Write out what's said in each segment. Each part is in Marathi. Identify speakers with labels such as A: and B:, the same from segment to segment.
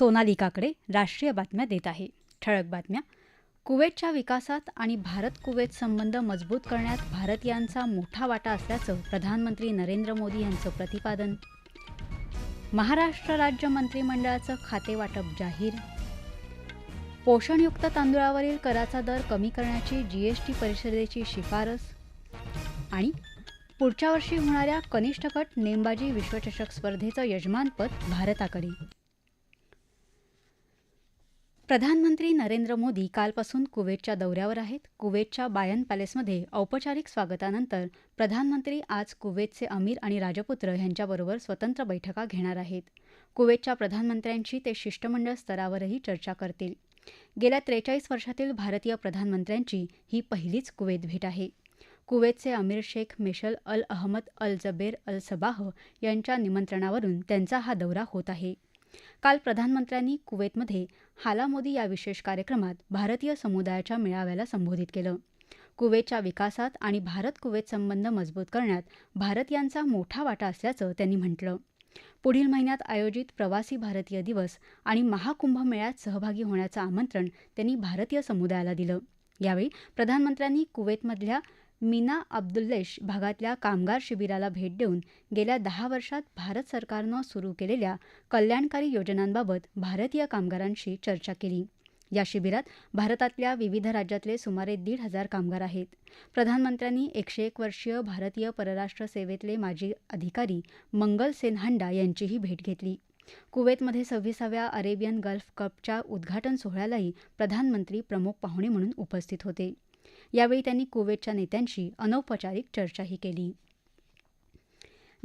A: सोनाली काकडे राष्ट्रीय बातम्या देत आहे ठळक बातम्या कुवेतच्या विकासात आणि भारत कुवेत संबंध मजबूत करण्यात भारतीयांचा मोठा वाटा असल्याचं प्रधानमंत्री नरेंद्र मोदी यांचं प्रतिपादन महाराष्ट्र राज्य मंत्रिमंडळाचं खातेवाटप जाहीर पोषणयुक्त तांदुळावरील कराचा दर कमी करण्याची जीएसटी परिषदेची शिफारस आणि पुढच्या वर्षी होणाऱ्या कनिष्ठ गट नेमबाजी विश्वचषक स्पर्धेचं यजमानपद भारताकडे प्रधानमंत्री नरेंद्र मोदी कालपासून कुवेतच्या दौऱ्यावर आहेत कुवेतच्या बायन पॅलेसमध्ये औपचारिक स्वागतानंतर प्रधानमंत्री आज कुवेतचे अमीर आणि राजपुत्र यांच्याबरोबर स्वतंत्र बैठका घेणार आहेत कुवेतच्या प्रधानमंत्र्यांशी ते शिष्टमंडळ स्तरावरही चर्चा करतील गेल्या त्रेचाळीस वर्षातील भारतीय प्रधानमंत्र्यांची ही पहिलीच कुवेत भेट आहे कुवेतचे अमीर Sheikh Meshal Al Ahmad Al Jaber Al Sabah यांच्या निमंत्रणावरून त्यांचा हा दौरा होत आहे काल प्रधानमंत्र्यांनी कुवेतमध्ये हाला मोदी या विशेष कार्यक्रमात भारतीय समुदायाच्या मेळाव्याला संबोधित केलं कुवेतच्या विकासात आणि भारत कुवेत संबंध मजबूत करण्यात भारतीयांचा मोठा वाटा असल्याचं त्यांनी म्हटलं पुढील महिन्यात आयोजित प्रवासी भारतीय दिवस आणि महाकुंभ मेळ्यात सहभागी होण्याचं आमंत्रण त्यांनी भारतीय समुदायाला दिलं यावेळी प्रधानमंत्र्यांनी कुवेतमधल्या मीना अब्दुल्लेश भागातल्या कामगार शिबिराला भेट देऊन गेल्या दहा वर्षात भारत सरकारनं सुरू केलेल्या कल्याणकारी योजनांबाबत भारतीय कामगारांशी चर्चा केली या शिबिरात भारतातल्या विविध राज्यातले सुमारे दीड हजार कामगार आहेत प्रधानमंत्र्यांनी एकशे एक वर्षीय भारतीय परराष्ट्र सेवेतले माजी अधिकारी मंगल सेनहंडा यांचीही भेट घेतली कुवेतमध्ये सव्वीसाव्या अरेबियन गल्फ कपच्या उद्घाटन सोहळ्यालाही प्रधानमंत्री प्रमुख पाहुणे म्हणून उपस्थित होते यावेळी त्यांनी कुवेतच्या नेत्यांशी अनौपचारिक चर्चाही केली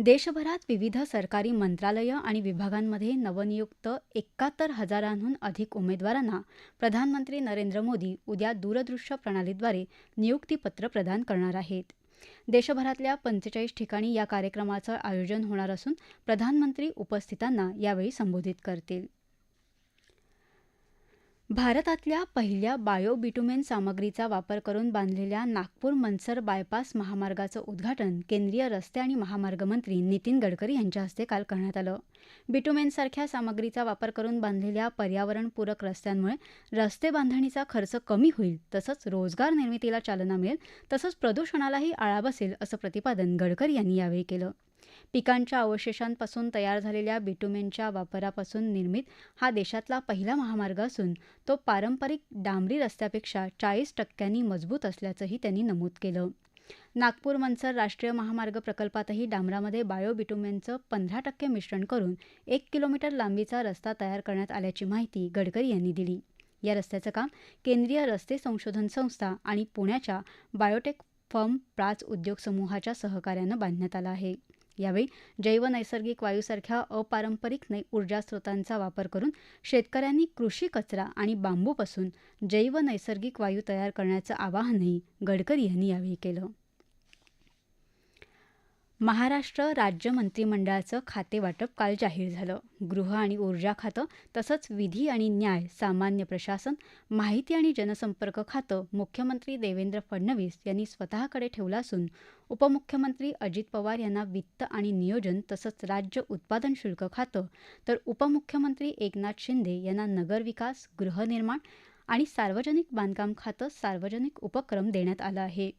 A: देशभरात विविध सरकारी मंत्रालयं आणि विभागांमध्ये नवनियुक्त एकाहत्तर हजारांहून अधिक उमेदवारांना प्रधानमंत्री नरेंद्र मोदी उद्या दूरदृश्य प्रणालीद्वारे नियुक्तीपत्र प्रदान करणार आहेत देशभरातल्या पंचेचाळीस ठिकाणी या कार्यक्रमाचं आयोजन होणार असून प्रधानमंत्री उपस्थितांना यावेळी संबोधित करतील भारतातल्या पहिल्या बायोबिटुमेन सामग्रीचा वापर करून बांधलेल्या नागपूर मनसर बायपास महामार्गाचं उद्घाटन केंद्रीय रस्ते आणि महामार्ग मंत्री नितीन गडकरी यांच्या हस्ते काल करण्यात आलं सारख्या सामग्रीचा वापर करून बांधलेल्या पर्यावरणपूरक रस्त्यांमुळे रस्ते बांधणीचा खर्च कमी होईल तसंच रोजगार निर्मितीला चालना मिळेल तसंच प्रदूषणालाही आळा बसेल असं प्रतिपादन गडकरी यांनी यावेळी केलं पिकांच्या अवशेषांपासून तयार झालेल्या बिटुमेनच्या वापरापासून निर्मित हा देशातला पहिला महामार्ग असून तो पारंपरिक डांबरी रस्त्यापेक्षा चाळीस टक्क्यांनी मजबूत असल्याचंही त्यांनी नमूद केलं नागपूर मनसर राष्ट्रीय महामार्ग प्रकल्पातही डांबरामध्ये बायोबिटुमेनचं पंधरा टक्के मिश्रण करून एक किलोमीटर लांबीचा रस्ता तयार करण्यात आल्याची माहिती गडकरी यांनी दिली या रस्त्याचं काम केंद्रीय रस्ते संशोधन संस्था आणि पुण्याच्या बायोटेक फर्म प्राच उद्योग समूहाच्या सहकार्यानं बांधण्यात आलं आहे यावेळी जैव नैसर्गिक वायूसारख्या अपारंपरिक नै ऊर्जा स्रोतांचा वापर करून शेतकऱ्यांनी कृषी कचरा आणि बांबूपासून जैव नैसर्गिक वायू तयार करण्याचं आवाहनही गडकरी यांनी यावेळी केलं महाराष्ट्र राज्य मंत्रिमंडळाचं खातेवाटप काल जाहीर झालं गृह आणि ऊर्जा खातं तसंच विधी आणि न्याय सामान्य प्रशासन माहिती आणि जनसंपर्क खातं मुख्यमंत्री देवेंद्र फडणवीस यांनी स्वतःकडे ठेवलं असून उपमुख्यमंत्री अजित पवार यांना वित्त आणि नियोजन तसंच राज्य उत्पादन शुल्क खातं तर उपमुख्यमंत्री एकनाथ शिंदे यांना नगरविकास गृहनिर्माण आणि सार्वजनिक बांधकाम खातं सार्वजनिक उपक्रम देण्यात आलं आहे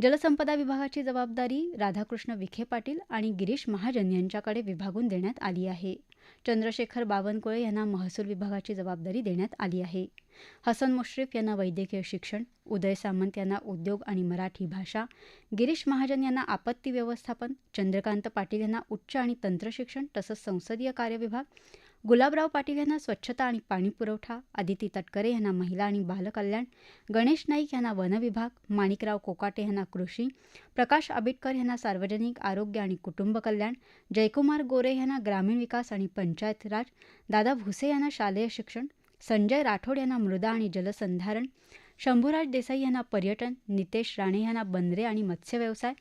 A: जलसंपदा विभागाची जबाबदारी राधाकृष्ण विखे पाटील आणि गिरीश महाजन यांच्याकडे विभागून देण्यात आली आहे चंद्रशेखर बावनकुळे यांना महसूल विभागाची जबाबदारी देण्यात आली आहे हसन मुश्रीफ यांना वैद्यकीय शिक्षण उदय सामंत यांना उद्योग आणि मराठी भाषा गिरीश महाजन यांना आपत्ती व्यवस्थापन चंद्रकांत पाटील यांना उच्च आणि तंत्रशिक्षण तसंच संसदीय कार्य विभाग गुलाबराव पाटील यांना स्वच्छता आणि पाणीपुरवठा आदिती तटकरे यांना महिला आणि बालकल्याण गणेश नाईक यांना वनविभाग माणिकराव कोकाटे यांना कृषी प्रकाश आबिटकर यांना सार्वजनिक आरोग्य आणि कुटुंब कल्याण जयकुमार गोरे यांना ग्रामीण विकास आणि पंचायत राज दादा भुसे यांना शालेय शिक्षण संजय राठोड यांना मृदा आणि जलसंधारण शंभूराज देसाई यांना पर्यटन नितेश राणे यांना बंदरे आणि मत्स्यव्यवसाय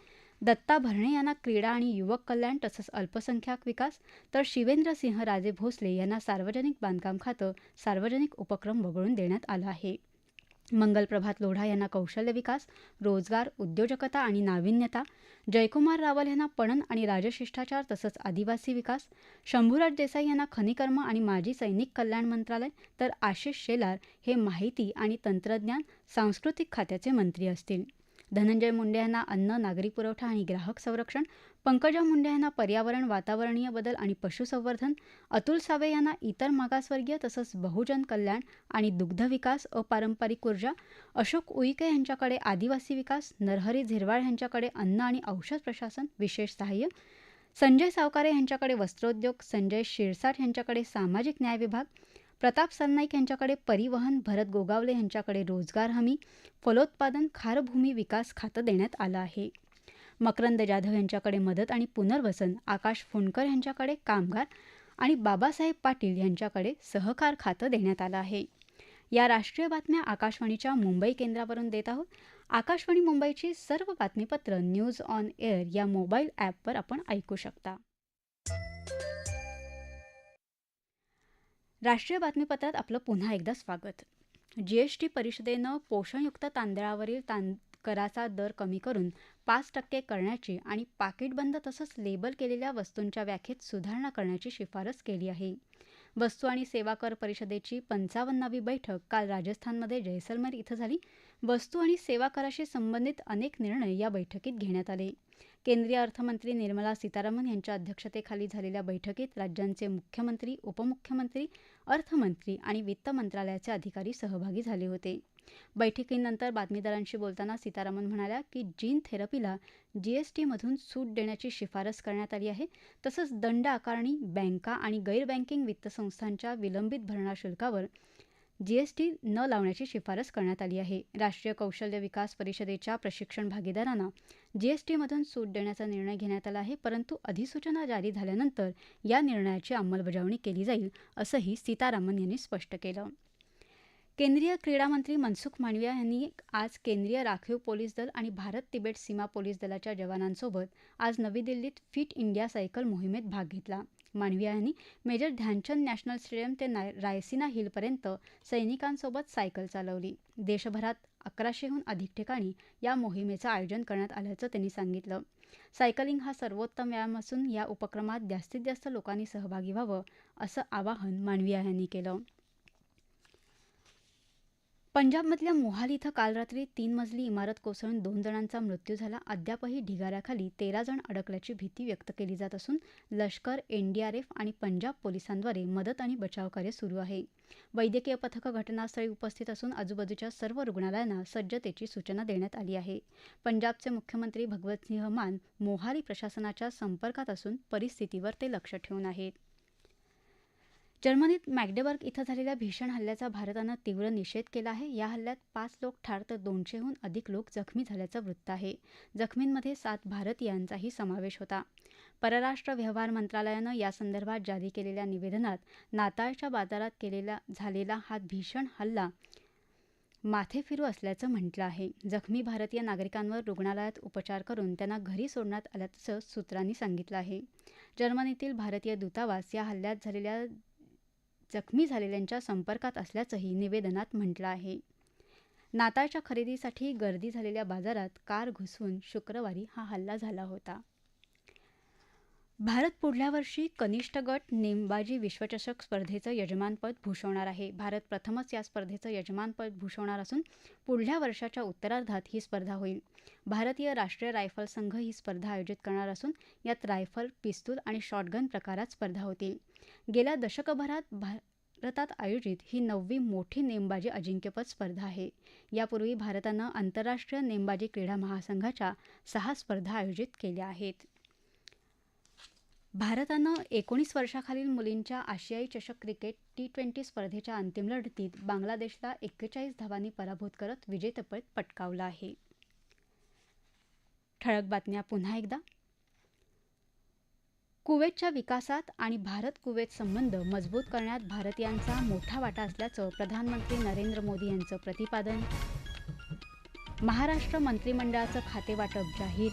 A: दत्ता भरणे यांना क्रीडा आणि युवक कल्याण तसंच अल्पसंख्याक विकास तर शिवेंद्रसिंह राजे भोसले यांना सार्वजनिक बांधकाम खातं सार्वजनिक उपक्रम वगळून देण्यात आलं आहे मंगल प्रभात लोढा यांना कौशल्य विकास रोजगार उद्योजकता आणि नाविन्यता जयकुमार रावल यांना पणन आणि राजशिष्टाचार तसंच आदिवासी विकास शंभूराज देसाई यांना खनिकर्म आणि माजी सैनिक कल्याण मंत्रालय तर आशिष शेलार हे माहिती आणि तंत्रज्ञान सांस्कृतिक खात्याचे मंत्री असतील धनंजय मुंडे यांना अन्न नागरी पुरवठा आणि ग्राहक संरक्षण पंकजा मुंडे यांना पर्यावरण वातावरणीय बदल आणि पशुसंवर्धन अतुल सावे यांना इतर मागासवर्गीय तसंच बहुजन कल्याण आणि दुग्ध विकास अपारंपरिक ऊर्जा अशोक उईके यांच्याकडे आदिवासी विकास नरहरी झिरवाळ यांच्याकडे अन्न आणि औषध प्रशासन विशेष सहाय्य संजय सावकारे यांच्याकडे वस्त्रोद्योग संजय शिरसाट यांच्याकडे सामाजिक न्याय विभाग प्रताप सरनाईक यांच्याकडे परिवहन भरत गोगावले यांच्याकडे रोजगार हमी फलोत्पादन खारभूमी विकास खातं देण्यात आलं आहे मकरंद जाधव यांच्याकडे मदत आणि पुनर्वसन आकाश फोंडकर यांच्याकडे कामगार आणि बाबासाहेब पाटील यांच्याकडे सहकार खातं देण्यात आलं आहे या राष्ट्रीय बातम्या आकाशवाणीच्या मुंबई केंद्रावरून देत आहोत आकाशवाणी मुंबईची सर्व बातमीपत्र न्यूज ऑन एअर या मोबाईल ॲपवर आपण ऐकू शकता राष्ट्रीय बातमीपत्रात आपलं पुन्हा एकदा स्वागत जीएसटी परिषदेनं पोषणयुक्त तांदळावरील तां कराचा दर कमी करून पाच टक्के करण्याची आणि पाकिटबंद तसंच लेबल केलेल्या वस्तूंच्या व्याख्येत सुधारणा करण्याची शिफारस केली आहे वस्तू आणि सेवा कर परिषदेची पंचावन्नावी बैठक काल राजस्थानमध्ये जैसलमेर इथं झाली वस्तू आणि सेवा कराशी संबंधित अनेक निर्णय या बैठकीत घेण्यात आले केंद्रीय अर्थमंत्री निर्मला सीतारामन यांच्या अध्यक्षतेखाली झालेल्या बैठकीत राज्यांचे मुख्यमंत्री उपमुख्यमंत्री अर्थमंत्री आणि वित्त मंत्रालयाचे अधिकारी सहभागी झाले होते बैठकीनंतर बातमीदारांशी बोलताना सीतारामन म्हणाल्या की जीन थेरपीला जीएसटीमधून सूट देण्याची शिफारस करण्यात आली आहे तसंच दंड आकारणी बँका आणि गैर बँकिंग वित्त संस्थांच्या विलंबित भरणा शुल्कावर जीएसटी न लावण्याची शिफारस करण्यात आली आहे राष्ट्रीय कौशल्य विकास परिषदेच्या प्रशिक्षण भागीदारांना जीएसटीमधून सूट देण्याचा निर्णय घेण्यात आला आहे परंतु अधिसूचना जारी झाल्यानंतर या निर्णयाची अंमलबजावणी केली जाईल असंही सीतारामन यांनी स्पष्ट केलं केंद्रीय क्रीडा मंत्री मनसुख मांडविया यांनी आज केंद्रीय राखीव पोलीस दल आणि भारत तिबेट सीमा पोलीस दलाच्या जवानांसोबत आज नवी दिल्लीत फिट इंडिया सायकल मोहिमेत भाग घेतला मांडविया यांनी मेजर ध्यानचंद नॅशनल स्टेडियम ते रायसिना हिलपर्यंत सैनिकांसोबत सायकल चालवली देशभरात अकराशेहून अधिक ठिकाणी या मोहिमेचं आयोजन करण्यात आल्याचं त्यांनी सांगितलं सायकलिंग हा सर्वोत्तम व्यायाम असून या उपक्रमात जास्तीत जास्त लोकांनी सहभागी व्हावं असं आवाहन मांडविया यांनी केलं पंजाबमधल्या मोहाली इथं काल रात्री तीन मजली इमारत कोसळून दोन जणांचा मृत्यू झाला अद्यापही ढिगाऱ्याखाली तेरा जण अडकल्याची भीती व्यक्त केली जात असून लष्कर एनडीआरएफ आणि पंजाब पोलिसांद्वारे मदत आणि बचावकार्य सुरू आहे वैद्यकीय पथकं घटनास्थळी उपस्थित असून आजूबाजूच्या सर्व रुग्णालयांना सज्जतेची सूचना देण्यात आली आहे पंजाबचे मुख्यमंत्री भगवतसिंह मान मोहाली प्रशासनाच्या संपर्कात असून परिस्थितीवर ते लक्ष ठेवून आहेत जर्मनीत मॅग्डेबर्ग इथं झालेल्या भीषण हल्ल्याचा भारतानं तीव्र निषेध केला आहे या हल्ल्यात पाच लोक ठार तर दोनशेहून अधिक लोक जखमी झाल्याचं वृत्त आहे जखमींमध्ये सात भारतीयांचाही समावेश होता परराष्ट्र व्यवहार मंत्रालयानं यासंदर्भात जारी केलेल्या निवेदनात नाताळच्या बाजारात केलेला झालेला हा भीषण हल्ला माथेफिरू असल्याचं म्हटलं आहे जखमी भारतीय नागरिकांवर रुग्णालयात उपचार करून त्यांना घरी सोडण्यात आल्याचं सूत्रांनी सांगितलं आहे जर्मनीतील भारतीय दूतावास या हल्ल्यात झालेल्या जखमी झालेल्यांच्या संपर्कात असल्याचंही निवेदनात म्हटलं आहे नाताळच्या खरेदीसाठी गर्दी झालेल्या बाजारात कार घुसून शुक्रवारी हा हल्ला झाला होता भारत पुढल्या वर्षी कनिष्ठ गट नेमबाजी विश्वचषक स्पर्धेचं यजमानपद भूषवणार आहे भारत प्रथमच या स्पर्धेचं यजमानपद भूषवणार असून पुढल्या वर्षाच्या उत्तरार्धात ही स्पर्धा होईल भारतीय राष्ट्रीय रायफल संघ ही स्पर्धा आयोजित करणार असून यात रायफल पिस्तूल आणि शॉटगन प्रकारात स्पर्धा होतील गेल्या दशकभरात भारतात आयोजित ही नववी मोठी नेमबाजी अजिंक्यपद स्पर्धा आहे यापूर्वी भारतानं आंतरराष्ट्रीय नेमबाजी क्रीडा महासंघाच्या सहा स्पर्धा आयोजित केल्या आहेत भारतानं एकोणीस वर्षाखालील मुलींच्या आशियाई चषक क्रिकेट टी ट्वेंटी स्पर्धेच्या अंतिम लढतीत बांगलादेशला एक्केचाळीस धावांनी पराभूत करत विजेतेपद पटकावलं आहे ठळक बातम्या पुन्हा एकदा कुवेतच्या विकासात आणि भारत कुवेत संबंध मजबूत करण्यात भारतीयांचा मोठा वाटा असल्याचं प्रधानमंत्री नरेंद्र मोदी यांचं प्रतिपादन महाराष्ट्र मंत्रिमंडळाचं खातेवाटप जाहीर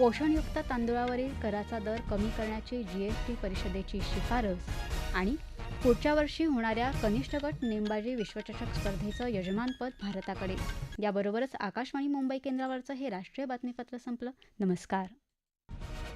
A: पोषणयुक्त तांदुळावरील कराचा दर कमी करण्याची जीएसटी परिषदेची शिफारस आणि पुढच्या वर्षी होणाऱ्या कनिष्ठ गट नेमबाजी विश्वचषक स्पर्धेचं यजमानपद भारताकडे याबरोबरच आकाशवाणी मुंबई केंद्रावरचं हे राष्ट्रीय बातमीपत्र संपलं नमस्कार